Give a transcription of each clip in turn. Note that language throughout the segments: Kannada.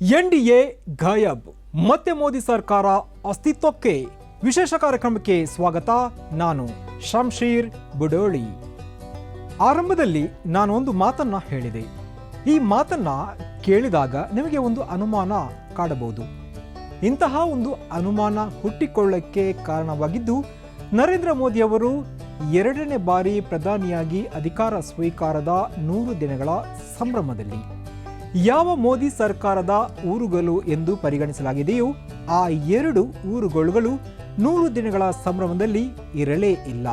ಎನ್ಡಿಎ ಗಾಯಬ್, ಮತ್ತೆ ಮೋದಿ ಸರ್ಕಾರ ಅಸ್ತಿತ್ವಕ್ಕೆ ವಿಶೇಷ ಕಾರ್ಯಕ್ರಮಕ್ಕೆ ಸ್ವಾಗತ. ನಾನು ಶಂಶೀರ್ ಬುಡೋಳಿ. ಆರಂಭದಲ್ಲಿ ನಾನು ಒಂದು ಮಾತನ್ನ ಹೇಳಿದೆ. ಈ ಮಾತನ್ನ ಕೇಳಿದಾಗ ನಿಮಗೆ ಒಂದು ಅನುಮಾನ ಕಾಡಬಹುದು. ಇಂತಹ ಒಂದು ಅನುಮಾನ ಹುಟ್ಟಿಕೊಳ್ಳಕ್ಕೆ ಕಾರಣವಾಗಿದ್ದು, ನರೇಂದ್ರ ಮೋದಿಯವರು ಎರಡನೇ ಬಾರಿ ಪ್ರಧಾನಿಯಾಗಿ ಅಧಿಕಾರ ಸ್ವೀಕಾರದ ನೂರು ದಿನಗಳ ಸಂಭ್ರಮದಲ್ಲಿ ಯಾವ ಮೋದಿ ಸರ್ಕಾರದ ಊರುಗಳು ಎಂದು ಪರಿಗಣಿಸಲಾಗಿದೆಯೋ ಆ ಎರಡು ಊರುಗಳು ನೂರು ದಿನಗಳ ಸಂಭ್ರಮದಲ್ಲಿ ಇರಲೇ ಇಲ್ಲ.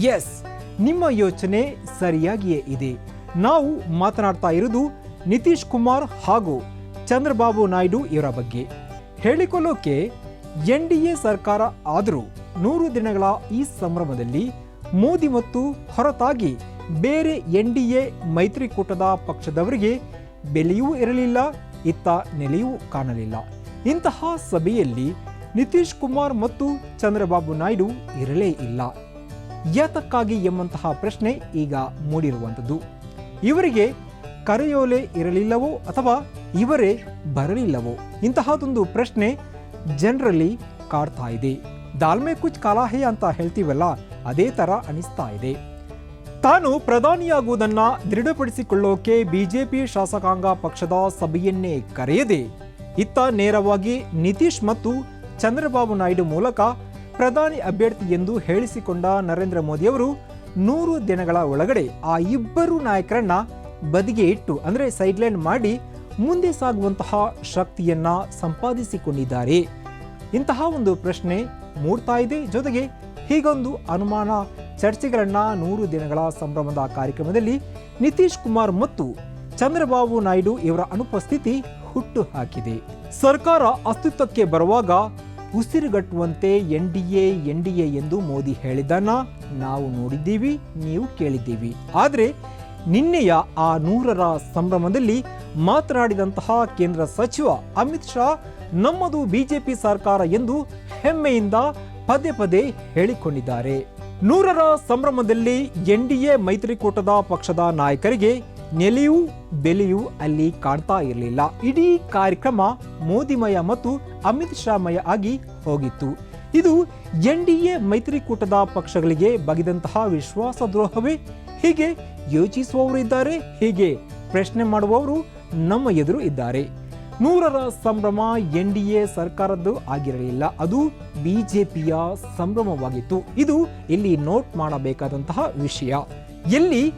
ಎಸ್, ನಿಮ್ಮ ಯೋಚನೆ ಸರಿಯಾಗಿಯೇ ಇದೆ. ನಾವು ಮಾತನಾಡ್ತಾ ಇರುವುದು ನಿತೀಶ್ ಕುಮಾರ್ ಹಾಗೂ ಚಂದ್ರಬಾಬು ನಾಯ್ಡು ಇವರ ಬಗ್ಗೆ. ಹೇಳಿಕೊಳ್ಳೋಕೆ ಎನ್ ಡಿ ಎ ಸರ್ಕಾರ ಆದರೂ ನೂರು ದಿನಗಳ ಈ ಸಂಭ್ರಮದಲ್ಲಿ ಮೋದಿ ಮತ್ತು ಹೊರತಾಗಿ ಬೇರೆ ಎನ್ ಡಿ ಎ ಮೈತ್ರಿಕೂಟದ ಪಕ್ಷದವರಿಗೆ ಬೆಲೆಯೂ ಇರಲಿಲ್ಲ, ಇತ್ತ ನೆಲೆಯೂ ಕಾಣಲಿಲ್ಲ. ಇಂತಹ ಸಭೆಯಲ್ಲಿ ನಿತೀಶ್ ಕುಮಾರ್ ಮತ್ತು ಚಂದ್ರಬಾಬು ನಾಯ್ಡು ಇರಲೇ ಇಲ್ಲ. ಯಾತಕ್ಕಾಗಿ ಎಂಬಂತಹ ಪ್ರಶ್ನೆ ಈಗ ಮೂಡಿರುವಂಥದ್ದು. ಇವರಿಗೆ ಕರೆಯೋಲೆ ಇರಲಿಲ್ಲವೋ ಅಥವಾ ಇವರೇ ಬರಲಿಲ್ಲವೋ? ಇಂತಹದೊಂದು ಪ್ರಶ್ನೆ ಜನರಲ್ಲಿ ಕಾಡ್ತಾ ಇದೆ. ದಾಲ್ಮೆ ಕುಚ್ ಕಲಾಹೆ ಅಂತ ಹೇಳ್ತೀವಲ್ಲ, ಅದೇ ತರ ಅನಿಸ್ತಾ ಇದೆ. ತಾನು ಪ್ರಧಾನಿಯಾಗುವುದನ್ನ ದೃಢಪಡಿಸಿಕೊಳ್ಳೋಕೆ ಬಿಜೆಪಿ ಶಾಸಕಾಂಗ ಪಕ್ಷದ ಸಭೆಯನ್ನೇ ಕರೆಯದೆ, ಇತ್ತ ನೇರವಾಗಿ ನಿತೀಶ್ ಮತ್ತು ಚಂದ್ರಬಾಬು ನಾಯ್ಡು ಮೂಲಕ ಪ್ರಧಾನಿ ಅಭ್ಯರ್ಥಿ ಎಂದು ಹೇಳಿಸಿಕೊಂಡ ನರೇಂದ್ರ ಮೋದಿಯವರು ನೂರು ದಿನಗಳ ಒಳಗಡೆ ಆ ಇಬ್ಬರು ನಾಯಕರನ್ನ ಬದಿಗೆ ಇಟ್ಟು, ಅಂದ್ರೆ ಸೈಡ್ಲೈನ್ ಮಾಡಿ ಮುಂದೆ ಸಾಗುವಂತಹ ಶಕ್ತಿಯನ್ನ ಸಂಪಾದಿಸಿಕೊಂಡಿದ್ದಾರೆ. ಇಂತಹ ಒಂದು ಪ್ರಶ್ನೆ ಮೂಡ್ತಾ ಇದೆ. ಜೊತೆಗೆ ಹೀಗೊಂದು ಅನುಮಾನ ಚರ್ಚೆಗಳನ್ನ ನೂರು ದಿನಗಳ ಸಂಭ್ರಮದ ಕಾರ್ಯಕ್ರಮದಲ್ಲಿ ನಿತೀಶ್ ಕುಮಾರ್ ಮತ್ತು ಚಂದ್ರಬಾಬು ನಾಯ್ಡು ಇವರ ಅನುಪಸ್ಥಿತಿ ಹುಟ್ಟು ಹಾಕಿದೆ ಸರ್ಕಾರ ಅಸ್ತಿತ್ವಕ್ಕೆ ಬರುವಾಗ ಉಸಿರುಗಟ್ಟುವಂತೆ N D A, N D A ಎಂದು ಮೋದಿ ಹೇಳಿದ್ದನ್ನ ನಾವು ನೋಡಿದ್ದೀವಿ, ನೀವು ಕೇಳಿದ್ದೀವಿ. ಆದರೆ ನಿನ್ನೆಯ ಆ ನೂರರ ಸಂಭ್ರಮದಲ್ಲಿ ಮಾತನಾಡಿದಂತಹ ಕೇಂದ್ರ ಸಚಿವ ಅಮಿತ್ ಶಾ ನಮ್ಮದು ಬಿಜೆಪಿ ಸರ್ಕಾರ ಎಂದು ಹೆಮ್ಮೆಯಿಂದ ಪದೇ ಪದೇ ಹೇಳಿಕೊಂಡಿದ್ದಾರೆ. ನೂರರ ಸಂಭ್ರಮದಲ್ಲಿ ಎನ್ಡಿಎ ಮೈತ್ರಿಕೂಟದ ಪಕ್ಷದ ನಾಯಕರಿಗೆ ನೆಲೆಯೂ ಬೆಲೆಯೂ ಅಲ್ಲಿ ಕಾಣ್ತಾ ಇರಲಿಲ್ಲ. ಇಡೀ ಕಾರ್ಯಕ್ರಮ ಮೋದಿಮಯ ಮತ್ತು ಅಮಿತ್ ಶಾಮಯ ಆಗಿ ಹೋಗಿತ್ತು. ಇದು ಎನ್ಡಿಎ ಮೈತ್ರಿಕೂಟದ ಪಕ್ಷಗಳಿಗೆ ಬಗೆದಂತಹ ವಿಶ್ವಾಸದ್ರೋಹವೇ? ಹೀಗೆ ಯೋಚಿಸುವವರು ಇದ್ದಾರೆ ಹೀಗೆ ಪ್ರಶ್ನೆ ಮಾಡುವವರು ನಮ್ಮ ಎದುರು ಇದ್ದಾರೆ. ನೂರರ ಸಂಭ್ರಮ ಎನ್ ಡಿ ಎ ಸರ್ಕಾರದ್ದು ಆಗಿರಲಿಲ್ಲ. ಅದು ಬಿಜೆಪಿಯ ಸಂಭ್ರಮವಾಗಿತ್ತು. ಇದು ಇಲ್ಲಿ ನೋಟ್ ಮಾಡಬೇಕಾದಂತಹ ವಿಷಯ. ಎಲ್ಲಿ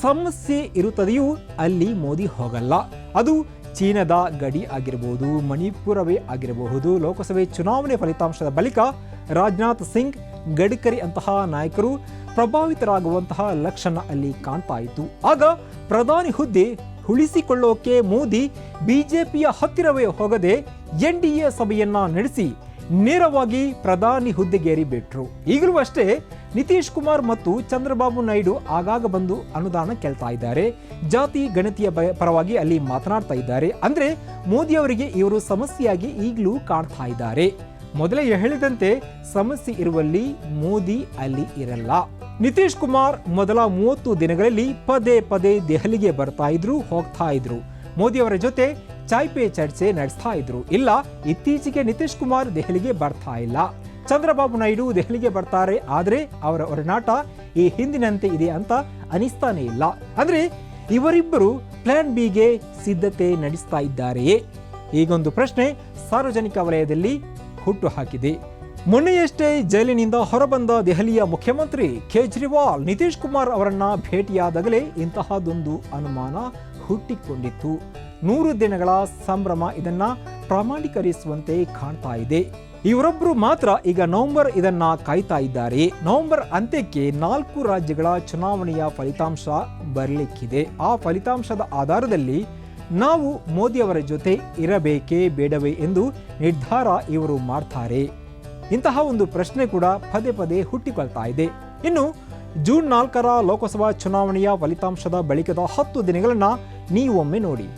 ಸಮಸ್ಯೆ ಇರುತ್ತದೆಯೋ ಅಲ್ಲಿ ಮೋದಿ ಹೋಗಲ್ಲ. ಅದು ಚೀನಾದ ಗಡಿ ಆಗಿರಬಹುದು ಮಣಿಪುರವೇ ಆಗಿರಬಹುದು, ಲೋಕಸಭೆ ಚುನಾವಣೆ ಫಲಿತಾಂಶದ ಬಳಿಕ ರಾಜನಾಥ್ ಸಿಂಗ್, ಗಡ್ಕರಿ ಅಂತಹ ನಾಯಕರು ಪ್ರಭಾವಿತರಾಗುವಂತಹ ಲಕ್ಷಣ ಅಲ್ಲಿ ಕಾಣ್ತಾ ಇತ್ತು. ಆಗ ಪ್ರಧಾನಿ ಹುದ್ದೆ ಉಳಿಸಿಕೊಳ್ಳೋಕೆ ಮೋದಿ ಬಿಜೆಪಿಯ ಹತ್ತಿರವೇ ಹೋಗದೆ ಎನ್ ಡಿ ಎ ಸಭೆಯನ್ನ ನಡೆಸಿ ನೇರವಾಗಿ ಪ್ರಧಾನಿ ಹುದ್ದೆಗೇರಿ ಬಿಟ್ರು. ಈಗಲೂ ಅಷ್ಟೇ ನಿತೀಶ್ ಕುಮಾರ್ ಮತ್ತು ಚಂದ್ರಬಾಬು ನಾಯ್ಡು ಆಗಾಗ ಬಂದು ಅನುದಾನ ಕೇಳ್ತಾ ಇದ್ದಾರೆ. ಜಾತಿ, ಗಣತಿಯ ಪರವಾಗಿ ಅಲ್ಲಿ ಮಾತನಾಡ್ತಾ ಇದ್ದಾರೆ. ಅಂದ್ರೆ ಮೋದಿ ಅವರಿಗೆ ಇವರು ಸಮಸ್ಯೆಯಾಗಿ ಈಗಲೂ ಕಾಣ್ತಾ ಇದ್ದಾರೆ. ಮೊದಲೇ ಹೇಳಿದಂತೆ ಸಮಸ್ಯೆ ಇರುವಲ್ಲಿ ಮೋದಿ ಅಲ್ಲಿ ಇರಲ್ಲ. ನಿತೀಶ್ ಕುಮಾರ್ ಮೊದಲ ಮೂವತ್ತು ದಿನಗಳಲ್ಲಿ ಪದೇ ಪದೇ ದೆಹಲಿಗೆ ಬರ್ತಾ ಇದ್ರು, ಹೋಗ್ತಾ ಇದ್ರು. ಮೋದಿ ಅವರ ಜೊತೆ ಚಾಯ್ ಪೇ ಚರ್ಚೆ ನಡೆಸ್ತಾ ಇದ್ರು. ಇಲ್ಲ, ಇತ್ತೀಚೆಗೆ ನಿತೀಶ್ ಕುಮಾರ್ ದೆಹಲಿಗೆ ಬರ್ತಾ ಇಲ್ಲ. ಚಂದ್ರಬಾಬು ನಾಯ್ಡು ದೆಹಲಿಗೆ ಬರ್ತಾರೆ, ಆದರೆ ಅವರ ಒಡನಾಟ ಈ ಹಿಂದಿನಂತೆ ಇದೆ ಅಂತ ಅನಿಸ್ತಾನೆ ಇಲ್ಲ. ಅಂದ್ರೆ ಇವರಿಬ್ಬರು ಪ್ಲಾನ್ ಬಿಗೆ ಸಿದ್ಧತೆ ನಡೆಸ್ತಾ ಇದ್ದಾರೆಯೇ? ಈಗೊಂದು ಪ್ರಶ್ನೆ ಸಾರ್ವಜನಿಕ ವಲಯದಲ್ಲಿ ಹುಟ್ಟು ಹಾಕಿದೆ. ಮೊನ್ನೆಯಷ್ಟೇ ಜೈಲಿನಿಂದ ಹೊರಬಂದ ದೆಹಲಿಯ ಮುಖ್ಯಮಂತ್ರಿ ಕೇಜ್ರಿವಾಲ್ ನಿತೀಶ್ ಕುಮಾರ್ ಅವರನ್ನ ಭೇಟಿಯಾದಾಗಲೇ ಇಂತಹದೊಂದು ಅನುಮಾನ ಹುಟ್ಟಿಕೊಂಡಿತ್ತು. ನೂರು ದಿನಗಳ ಸಂಭ್ರಮ ಇದನ್ನ ಪ್ರಮಾಣೀಕರಿಸುವಂತೆ ಕಾಣ್ತಾ ಇದೆ. ಇವರೊಬ್ಬರು ಮಾತ್ರ ಈಗ ನವೆಂಬರ್ ಇದನ್ನ ಕಾಯ್ತಾ ಇದ್ದಾರೆ. ನವೆಂಬರ್ ಅಂತ್ಯಕ್ಕೆ ನಾಲ್ಕು ರಾಜ್ಯಗಳ ಚುನಾವಣೆಯ ಫಲಿತಾಂಶ ಬರಲಿಕ್ಕಿದೆ. ಆ ಫಲಿತಾಂಶದ ಆಧಾರದಲ್ಲಿ ನಾವು ಮೋದಿ ಅವರ ಜೊತೆ ಇರಬೇಕೇ ಬೇಡವೇ ಎಂದು ನಿರ್ಧಾರ ಇವರು ಮಾಡ್ತಾರೆ. ಇಂತಹ ಒಂದು ಪ್ರಶ್ನೆ ಕೂಡ ಪದೇ ಪದೇ ಹುಟ್ಟಿಕೊಳ್ತಾ ಇದೆ. ಇನ್ನು ಜೂನ್ ನಾಲ್ಕರ ಲೋಕಸಭಾ ಚುನಾವಣೆಯ ಫಲಿತಾಂಶದ ಬಳಿಕದ ಹತ್ತು ದಿನಗಳನ್ನ ನೀವೊಮ್ಮೆ ನೋಡಿ.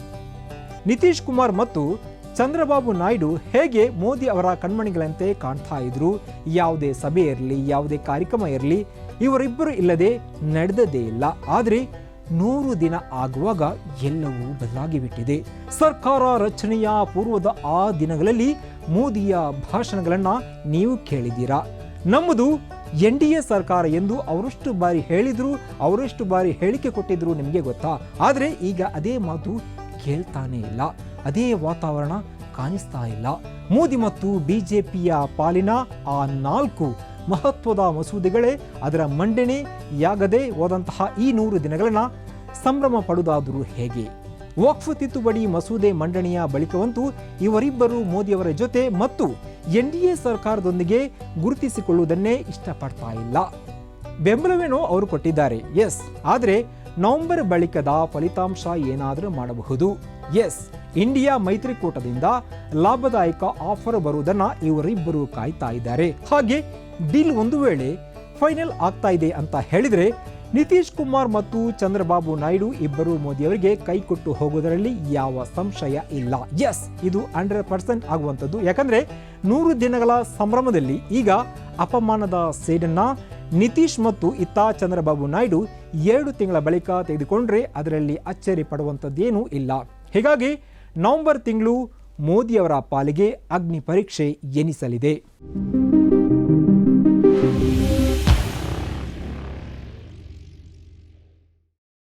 ನಿತೀಶ್ ಕುಮಾರ್ ಮತ್ತು ಚಂದ್ರಬಾಬು ನಾಯ್ಡು ಹೇಗೆ ಮೋದಿ ಅವರ ಕಣ್ಮಣಿಗಳಂತೆ ಕಾಣ್ತಾ ಇದ್ರು, ಯಾವುದೇ ಸಭೆ ಇರಲಿ, ಯಾವುದೇ ಕಾರ್ಯಕ್ರಮ ಇರಲಿ, ಇವರಿಬ್ಬರು ಇಲ್ಲದೆ ನಡೆದದೇ ಇಲ್ಲ. ಆದರೆ ನೂರು ದಿನ ಆಗುವಾಗ ಎಲ್ಲವೂ ಬದಲಾಗಿಬಿಟ್ಟಿದೆ. ಸರ್ಕಾರ ರಚನೆಯ ಪೂರ್ವದ ಆ ದಿನಗಳಲ್ಲಿ ಮೋದಿಯ ಭಾಷಣಗಳನ್ನ ನೀವು ಕೇಳಿದ್ದೀರಾ? ನಮ್ಮದು ಎನ್ ಡಿ ಸರ್ಕಾರ ಎಂದು ಅವರಷ್ಟು ಬಾರಿ ಹೇಳಿದ್ರು, ಅವರಷ್ಟು ಬಾರಿ ಹೇಳಿಕೆ ಕೊಟ್ಟಿದ್ರು ನಿಮಗೆ ಗೊತ್ತಾ? ಆದರೆ ಈಗ ಅದೇ ಮಾತು ಕೇಳ್ತಾನೇ ಇಲ್ಲ. ಅದೇ ವಾತಾವರಣ ಕಾಣಿಸ್ತಾ ಇಲ್ಲ. ಮೋದಿ ಮತ್ತು ಬಿಜೆಪಿಯ ಪಾಲಿನ ಆ ನಾಲ್ಕು ಮಹತ್ವದ ಮಸೂದೆಗಳೇ ಅದರ ಮಂಡನೆಯಾಗದೆ ಹೋದಂತಹ ಈ ನೂರು ದಿನಗಳನ್ನ ಸಂಭ್ರಮ ಪಡುವುದಾದರೂ ಹೇಗೆ? ವಕ್ಫ್ ತಿದ್ದುಪಡಿ ಮಸೂದೆ ಮಂಡನೆಯ ಬಳಿಕವಂತೂ ಇವರಿಬ್ಬರು ಮೋದಿಯವರ ಜೊತೆ ಮತ್ತು ಎನ್ ಡಿ ಎ ಸರ್ಕಾರದೊಂದಿಗೆ ಗುರುತಿಸಿಕೊಳ್ಳುವುದನ್ನೇ ಇಷ್ಟಪಡ್ತಾ ಇಲ್ಲ. ಬೆಂಬಲವೇನೋ ಅವರು ಕೊಟ್ಟಿದ್ದಾರೆ, ಎಸ್. ಆದರೆ ನವೆಂಬರ್ ಬಳಿಕದ ಫಲಿತಾಂಶ ಏನಾದರೂ ಮಾಡಬಹುದು, ಎಸ್. ಇಂಡಿಯಾ ಮೈತ್ರಿಕೂಟದಿಂದ ಲಾಭದಾಯಕ ಆಫರ್ ಬರುವುದನ್ನ ಇವರಿಬ್ಬರು ಕಾಯ್ತಾ ಇದ್ದಾರೆ. ಹಾಗೆ ಡೀಲ್ ಒಂದು ವೇಳೆ ಫೈನಲ್ ಆಗ್ತಾ ಇದೆ ಅಂತ ಹೇಳಿದ್ರೆ ನಿತೀಶ್ ಕುಮಾರ್ ಮತ್ತು ಚಂದ್ರಬಾಬು ನಾಯ್ಡು ಇಬ್ಬರು ಮೋದಿಯವರಿಗೆ ಕೈಕೊಟ್ಟು ಹೋಗುವುದರಲ್ಲಿ ಯಾವ ಸಂಶಯ ಇಲ್ಲ. ಎಸ್ ಇದು ಹಂಡ್ರೆಡ್ ಪರ್ಸೆಂಟ್ ಆಗುವಂಥದ್ದು. ಯಾಕಂದ್ರೆ ನೂರು ದಿನಗಳ ಸಂಭ್ರಮದಲ್ಲಿ ಈಗ ಅಪಮಾನದ ಸೇಡನ್ನ ನಿತೀಶ್ ಮತ್ತು ಇತ್ತ ಚಂದ್ರಬಾಬು ನಾಯ್ಡು ಎರಡು ತಿಂಗಳ ಬಳಿಕ ತೆಗೆದುಕೊಂಡ್ರೆ ಅದರಲ್ಲಿ ಅಚ್ಚರಿ ಪಡುವಂಥದ್ದೇನೂ ಇಲ್ಲ. ಹೀಗಾಗಿ ನವೆಂಬರ್ ತಿಂಗಳು ಮೋದಿಯವರ ಪಾಲಿಗೆ ಅಗ್ನಿ ಪರೀಕ್ಷೆ ಎನಿಸಲಿದೆ.